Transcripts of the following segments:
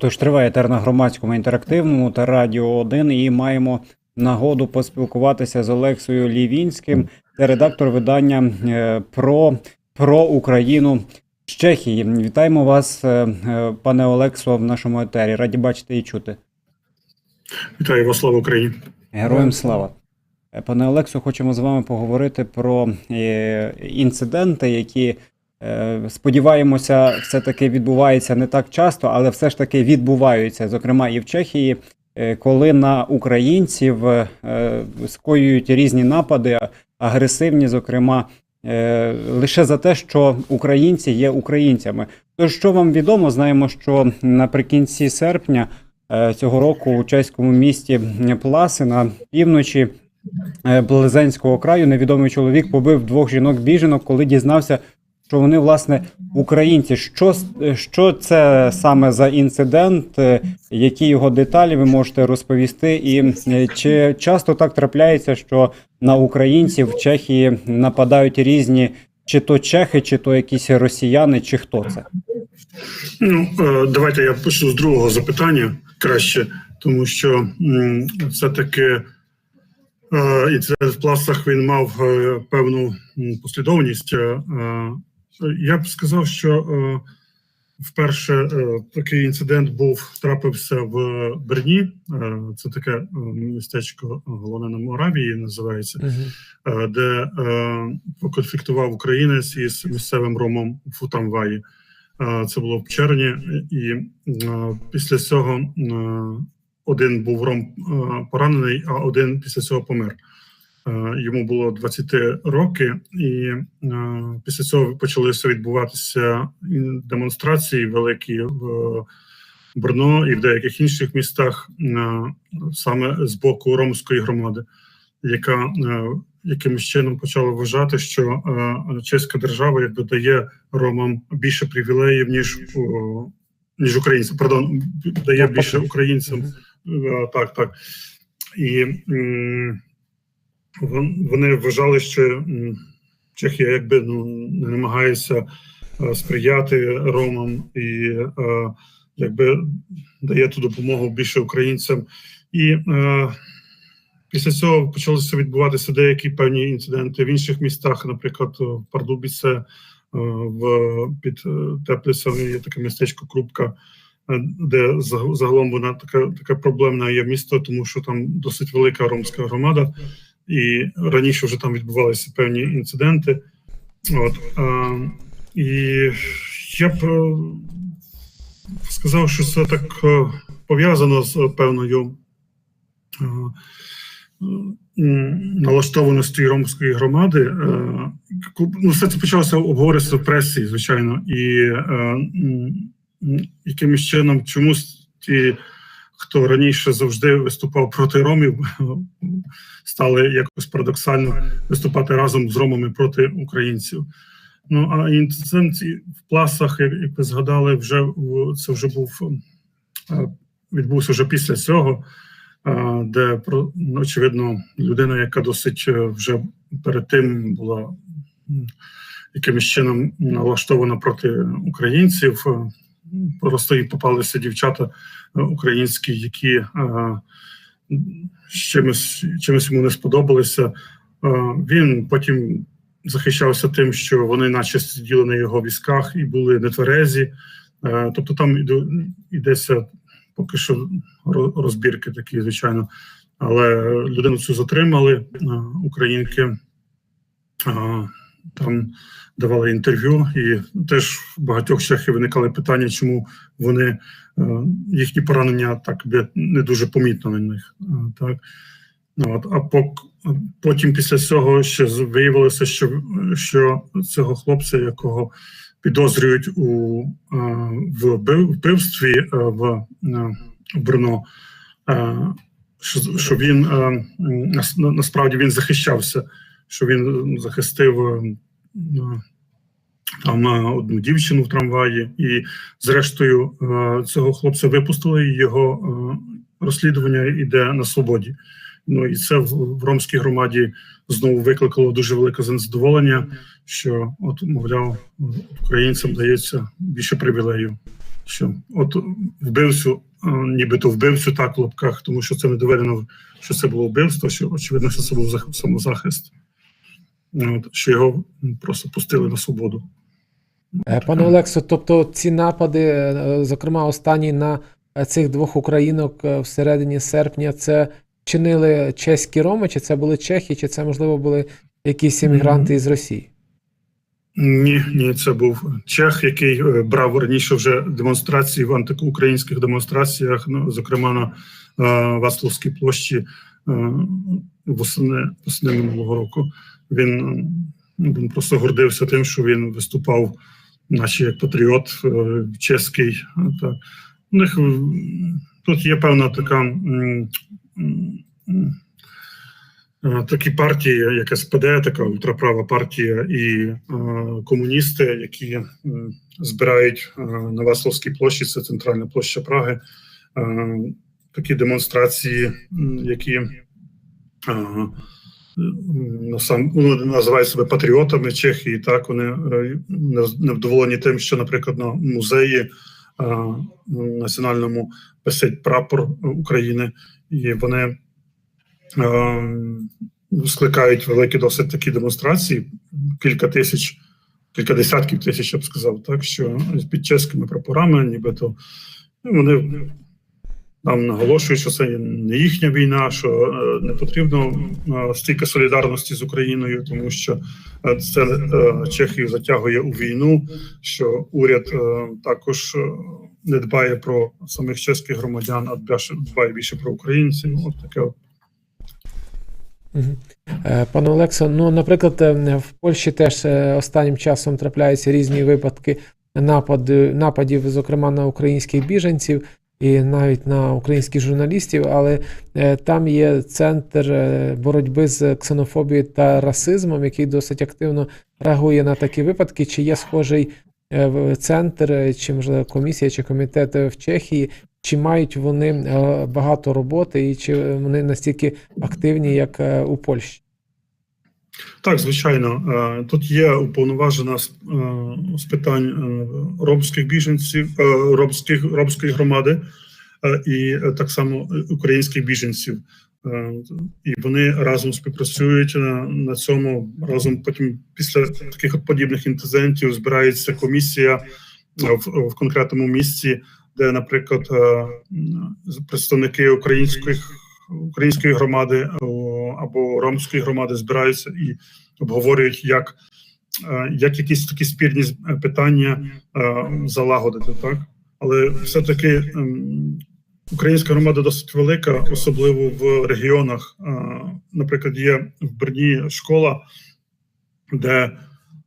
Тож триває етер на громадському інтерактивному та радіо 1 і маємо нагоду поспілкуватися з Олексою Лівінським, це редактор видання е, про, про Україну з Чехії. Вітаємо вас, е, е, пане Олексо, в нашому етері. Раді бачити і чути. Вітаю вас, слава Україні. Героям слава. Пане Олексо, хочемо з вами поговорити про інциденти, які сподіваємося, все-таки відбуваються не так часто, але все ж таки відбуваються, зокрема і в Чехії, е, коли на українців е, скоюють різні напади, агресивні, зокрема, е, лише за те, що українці є українцями. Тож, що вам відомо, знаємо, що наприкінці серпня е, цього року у чеському місті Пласи на півночі е, Близенського краю невідомий чоловік побив двох жінок-біженок, коли дізнався, що вони власне українці. Що, що це саме за інцидент? е, Які його деталі ви можете розповісти? І чи часто так трапляється, що на українців в Чехії нападають різні, чи то чехи, чи то якісь росіяни, чи хто це? Ну е, давайте я почну з другого запитання краще, тому що м, все-таки е, інцидент в пластах він мав певну послідовність. Я б сказав, що е, вперше е, такий інцидент був трапився в Берні. Е, Це таке містечко головне на Моравії називається. е, де поконфліктував українець із місцевим ромом у Футамваї. Це було в червні, і після цього один був ром поранений, а один після цього помер. Е, Йому було 23 роки, і е, після цього почалися відбуватися демонстрації великі в Брно і в деяких інших містах е, саме з боку ромської громади, яка е, якимось чином почала вважати, що е, чеська держава якби дає ромам більше привілеїв, ніж ніж українцям. Пардон, дає більше українцям. Е, Так, так. І вони вважали, що Чехія якби ну, не намагається е, сприяти ромам і е, якби дає ту допомогу більше українцям. І е, після цього почалися відбуватися деякі певні інциденти в інших містах, наприклад, в Пардубіце, в під Теплицями є таке містечко Крупка, де загалом вона така, така проблемна є місто, тому що там досить велика ромська громада, і раніше вже там відбувалися певні інциденти. От, е, і я б е, сказав, що це так е, пов'язано з певною е, м, налаштованості ромської громади. Е, Ну, все це почалося обговоритися в пресі, звичайно, і е, м, якимось чином чомусь ті, хто раніше завжди виступав проти ромів, стали якось парадоксально виступати разом з ромами проти українців. Ну а інцидент в пласах, як, ви згадали, вже це вже був е, відбувся вже після цього, е, де ну, очевидно людина, яка досить е, вже перед тим була якимось чином налаштована проти українців. Просто їй попалися дівчата е, українські, які е, чимось, чимось йому не сподобалися. Е, Він потім захищався тим, що вони, наче сиділи на його візках і були нетверезі. Тобто там йдеться поки що ро- розбірки такі, звичайно. Але людину цю затримали, українки там давали інтерв'ю, і теж в багатьох чехів виникали питання, чому вони е, їхні поранення так би не дуже помітно на них. Е, Так. Ну, От, а потім після цього ще виявилося, що, що цього хлопця, якого підозрюють у е, в вбивстві в, Брно, що, він насправді він захищався, що він захистив е, е, там одну дівчину в трамваї, і зрештою е, цього хлопця випустили, і його е, розслідування йде на свободі. Ну і це в, ромській громаді знову викликало дуже велике незадоволення, що от, мовляв, українцям дається більше привілеїв. що от вбивцю, е, нібито вбивцю так в лапках, тому що це не доведено, що це було вбивство, що очевидно, що це був зах- самозахист. От, що його просто пустили на свободу. Е, Пане Олексо, тобто ці напади, е, зокрема останній на цих двох українок е, всередині серпня, це чинили чеські роми, чи це були чехи, чи це, можливо, були якісь іммігранти із Росії? Ні, ні, це був Чех, який брав раніше вже демонстрації в антиукраїнських демонстраціях, ну, зокрема на е, Васловській площі е, восени, восени минулого року. Він, він просто гордився тим, що він виступав, наче як патріот е, чеський. Так. У них тут є певна така. Е, Такі партії, як СПД, така ультраправа партія, і е, комуністи, які е, збирають е, на Васловській площі, це центральна площа Праги, е, такі демонстрації, які е, м, ну, називають себе патріотами Чехії. Так вони е, не- невдоволені тим, що, наприклад, на музеї е, національному висить прапор України, і вони Ем, скликають великі досить такі демонстрації, кілька тисяч, кілька десятків тисяч, я б сказав, так що під чеськими прапорами, нібито ну, вони там наголошують, що це не їхня війна, що е, не потрібно е, стільки солідарності з Україною, тому що е, це Чехію затягує у війну, що уряд також не дбає про самих чеських громадян, а дбає- більше про українців. От таке Пане Олексо, ну, наприклад, в Польщі теж останнім часом трапляються різні випадки нападу, нападів, зокрема на українських біженців і навіть на українських журналістів, але е, там є центр е, боротьби з ксенофобією та расизмом, який досить активно реагує на такі випадки. Чи є схожий е, центр, чи можливо комісія, чи комітет в Чехії, чи мають вони багато роботи, і чи вони настільки активні, як у Польщі? Так, звичайно, Е, тут є уповноважена з, е, питань е, ромських біженців, ромських ромської громади і так само українських біженців. І вони разом співпрацюють на, цьому. Разом потім після таких подібних інцидентів збирається комісія в, в конкретному місці, де, наприклад, представники українських української громади або ромської громади збираються і обговорюють, як, е, як якісь такі спірні е, питання е, залагодити, так але все-таки ем, українська громада досить велика, особливо в регіонах. Е, Наприклад, є в Берні школа, де, е,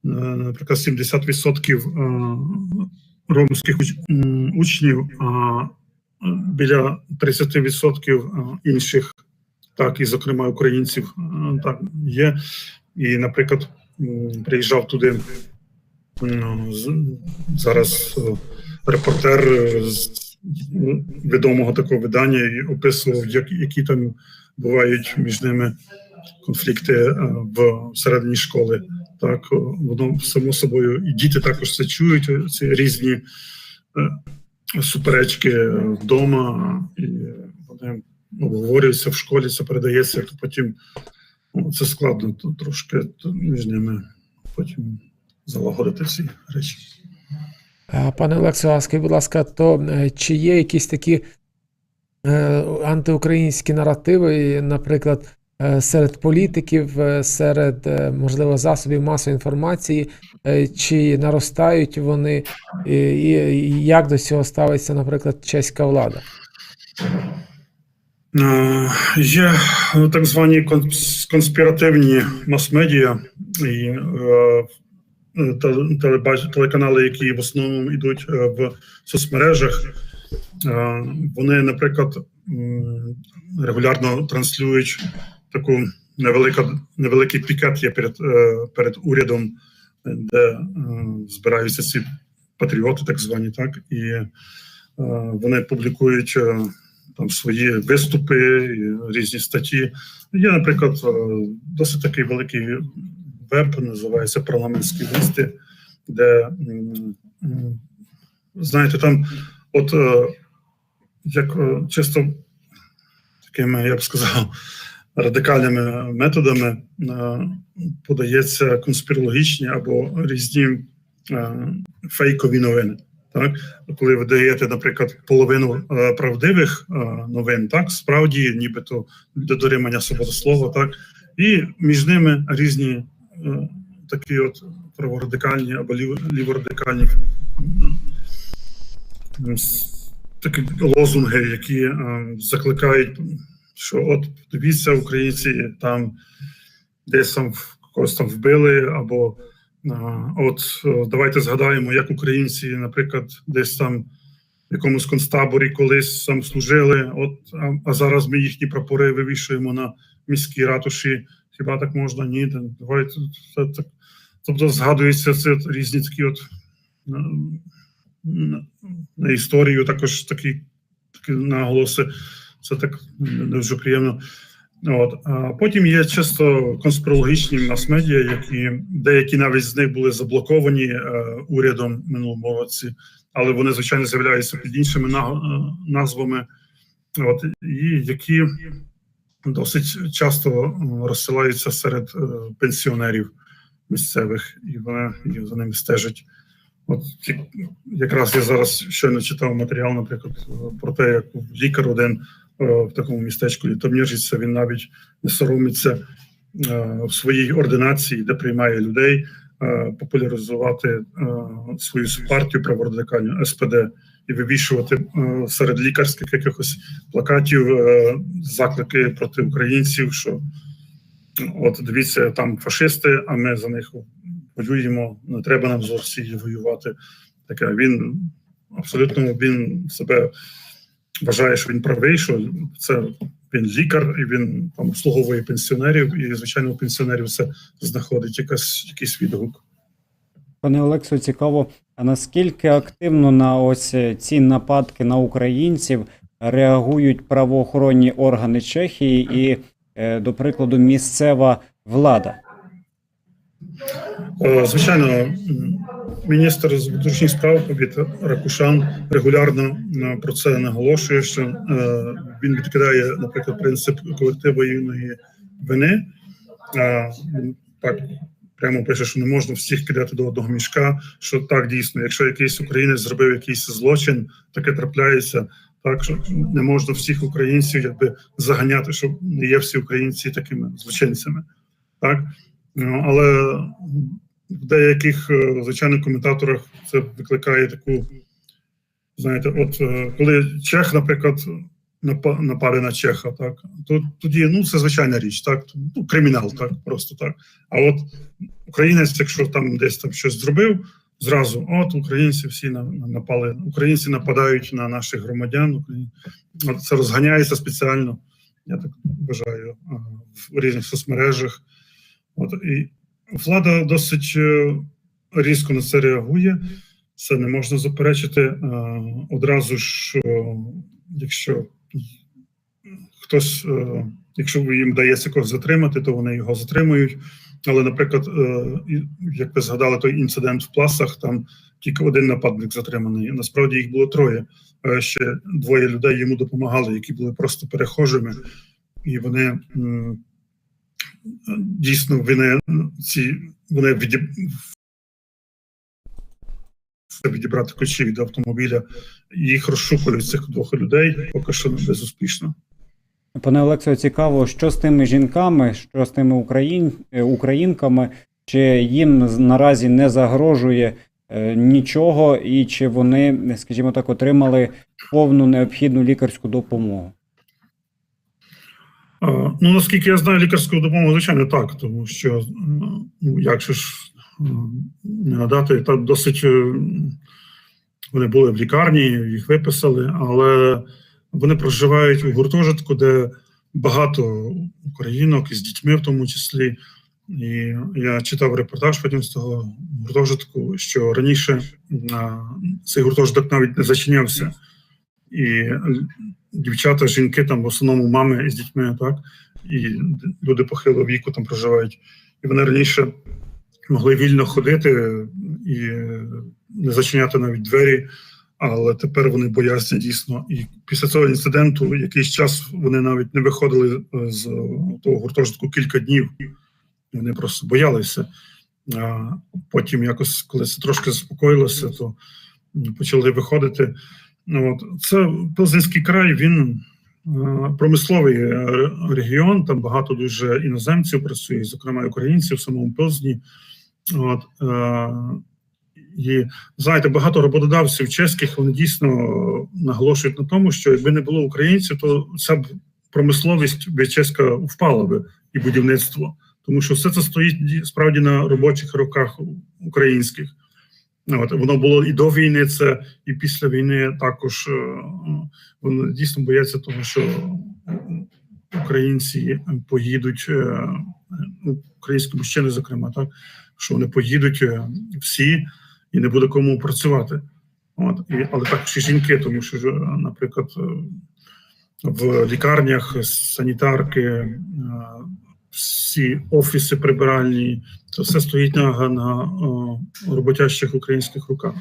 наприклад, 70% е, ромських учнів, е, біля 30% е, інших, так, і, зокрема, українців, е, так, є. І, наприклад, приїжджав туди зараз е, репортер з відомого такого видання і описував, як, які там бувають між ними конфлікти в середині школи. Так, воно само собою, і діти також це чують, ці різні суперечки вдома, і вони обговорюються в школі, це передається, то потім ну, це складно то трошки то між ними потім залагодити ці речі. Пане Олексо, а скажіть, будь ласка, то е, чи є якісь такі е, антиукраїнські наративи, наприклад, серед політиків, е, серед, е, можливо, засобів масової інформації, е, чи наростають вони, і, як до цього ставиться, наприклад, чеська влада? Е, Є е, так звані конспіративні мас-медіа і е, телебач- телеканали, які в основному йдуть е, в соцмережах. Е, Вони, наприклад, регулярно транслюють таку невелика, невеликий пікет є перед, е, перед урядом, де е, збираються ці патріоти, так звані, так, і е, вони публікують там свої виступи, різні статті. Є, наприклад, досить такий великий веб, називається парламентські листи, де знаєте, там, от як чисто такими, я б сказав, радикальними методами е, подається конспірологічні або різні е, фейкові новини. Так, коли ви даєте, наприклад, половину е, правдивих новин, так справді, нібито до дотримання свободи слова, так і між ними різні такі от праворадикальні або лів- ліворадикальні такі лозунги, які закликають, що от дивіться, українці там десь там когось там вбили, або от давайте згадаємо, як українці, наприклад, десь там в якомусь концтаборі колись там служили. От а, а зараз ми їхні прапори вивішуємо на міській ратуші. Хіба так можна? Ні, давайте це так. Тобто згадуються це різні такі от на, на, на історію, також такі, такі наголоси. Це так дуже приємно. От а потім є чисто конспірологічні мас-медіа, які деякі навіть з них були заблоковані е, урядом минулому році, але вони звичайно з'являються під іншими на- е, назвами, от і які досить часто е, розсилаються серед е, пенсіонерів місцевих, і вони і за ними стежать. От як- якраз я зараз щойно читав матеріал, наприклад, про те, як лікар один в такому містечку Літомніжиця, він навіть не соромиться е, в своїй ординації, де приймає людей, е, популяризувати е, свою партію праворадикальну СПД і вивішувати е, серед лікарських якихось плакатів е, заклики проти українців, що от дивіться, там фашисти, а ми за них воюємо. Не треба нам з Росією воювати. Таке він абсолютно він себе вважає, що він правий, що це він лікар, і він там обслуговує пенсіонерів, і звичайно у пенсіонерів це знаходить якась якийсь відгук. Пане Олексо, цікаво, а наскільки активно на ось ці нападки на українців реагують правоохоронні органи Чехії і, е, до прикладу, місцева влада? Е, Звичайно, міністр з внутрішніх справ від Ракушан регулярно е, про це наголошує, що е, він відкидає, наприклад, принцип колективної вини. Е, так прямо пише, що не можна всіх кидати до одного мішка. Що так дійсно, якщо якийсь українець зробив якийсь злочин, таке трапляється. Так що не можна всіх українців якби заганяти, що не є всі українці такими злочинцями. Так Ну, але в деяких, е, звичайно, коментаторах це викликає таку, знаєте, от е, коли Чех, наприклад, напа- нападе на Чеха, так, то тоді ну, це звичайна річ, так, ну, кримінал, так, просто так. А от українець, якщо там десь там щось зробив, зразу от українці всі на- на- напали, українці нападають на наших громадян, от це розганяється спеціально, я так вважаю, в різних соцмережах. От і влада досить е, різко на це реагує. Це не можна заперечити. Е, Одразу ж, е, якщо хтось, якщо їм вдається когось затримати, то вони його затримують. Але, наприклад, як ви згадали, той інцидент в пласах, там тільки один нападник затриманий. Насправді їх було троє. Ще двоє людей йому допомагали, які були просто перехожими, і вони дійсно вони ці вони відіб... відібрати ключі від автомобіля. Їх розшукують цих двох людей, поки що не безуспішно. Пане Олексо, цікаво, що з тими жінками, що з тими україн... е, українками, чи їм наразі не загрожує е, нічого, і чи вони, скажімо так, отримали повну необхідну лікарську допомогу? Ну, наскільки я знаю, лікарську допомогу, звичайно, так, тому що ну, як же ж не надати, там досить е, вони були в лікарні, їх виписали, але вони проживають у гуртожитку, де багато українок із дітьми, в тому числі. І я читав репортаж потім з того гуртожитку, що раніше цей гуртожиток навіть не зачинявся. І дівчата, жінки там в основному мами з дітьми, так, і люди похилого віку там проживають. І вони раніше могли вільно ходити і не зачиняти навіть двері. але тепер вони бояться дійсно. І після цього інциденту якийсь час вони навіть не виходили е, з того гуртожитку кілька днів. Вони просто боялися. А потім, якось, коли це трошки заспокоїлося, то почали виходити. Ну, от це Пилзенський край, він е, промисловий е, регіон. Там багато дуже іноземців працює, зокрема українців в самому Пилзні. От, е, і знаєте, багато роботодавців чеських вони дійсно наголошують на тому, що якби не було українців, то ця б промисловість би чеська впала би і будівництво, тому що все це стоїть справді на робочих руках українських. От воно було і до війни, це і після війни також е, вони дійсно бояться того, що українці поїдуть, е, ну, українські мужчини, зокрема, так що вони поїдуть е, всі і не буде кому працювати. От і але також і жінки, тому що наприклад, в лікарнях санітарки, всі офіси прибиральні, це все стоїть на, на роботящих українських руках.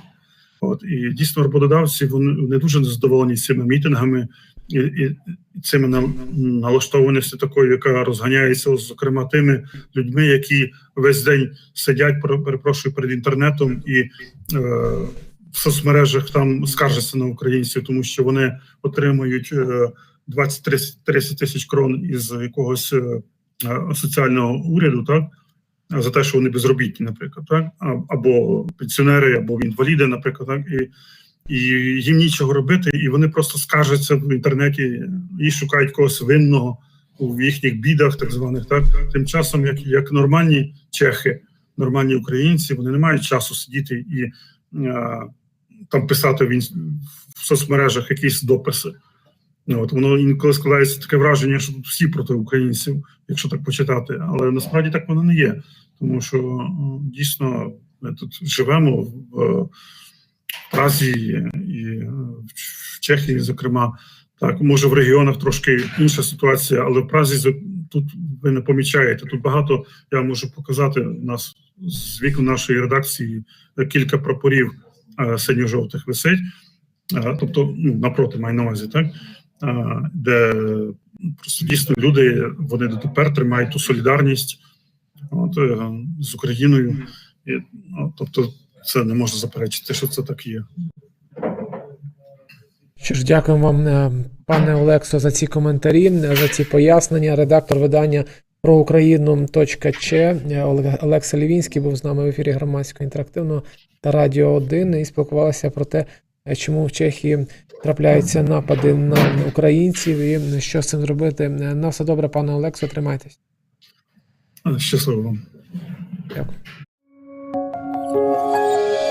От і дійсно роботодавці вони не дуже задоволені цими мітингами і, і цими на- налаштованістю такою, яка розганяється, зокрема тими людьми, які весь день сидять, пере- перепрошую перед інтернетом і е, в соцмережах там скаржаться на українців, тому що вони отримують е, 20-30 тисяч крон із якогось е, е, соціального уряду, так за те, що вони безробітні, наприклад, так або пенсіонери, або інваліди, наприклад, так і. І їм нічого робити, і вони просто скаржаться в інтернеті і шукають когось винного у їхніх бідах, так званих. Так тим часом, як, як нормальні чехи, нормальні українці, вони не мають часу сидіти і е, там писати в, в соцмережах якісь дописи. Ну, От воно інколи складається таке враження, що тут всі проти українців, якщо так почитати. Але насправді так воно не є, тому що е, дійсно ми тут живемо в Празі і е, в Чехії, зокрема, так може в регіонах трошки інша ситуація, але в Празі тут ви не помічаєте. Тут багато я можу показати у нас з вікон нашої редакції кілька прапорів е, синьо-жовтих висить. Е, Тобто, ну напроти маю на увазі, так де просто дійсно люди вони дотепер тримають ту солідарність от, е, з Україною. І, ну, тобто, це не можна заперечити, що це так є. Що ж, дякуємо вам, е, пане Олексо, за ці коментарі, за ці пояснення. Редактор видання про Україну.ч Олег- Олекса Лівінський був з нами в ефірі громадського інтерактивного та Радіо 1 і спілкувалися про те, чому в Чехії трапляються напади на українців і що з цим зробити. Е, На все добре, пане Олексо, тримайтесь. Е, Щасливо вам. Дякую.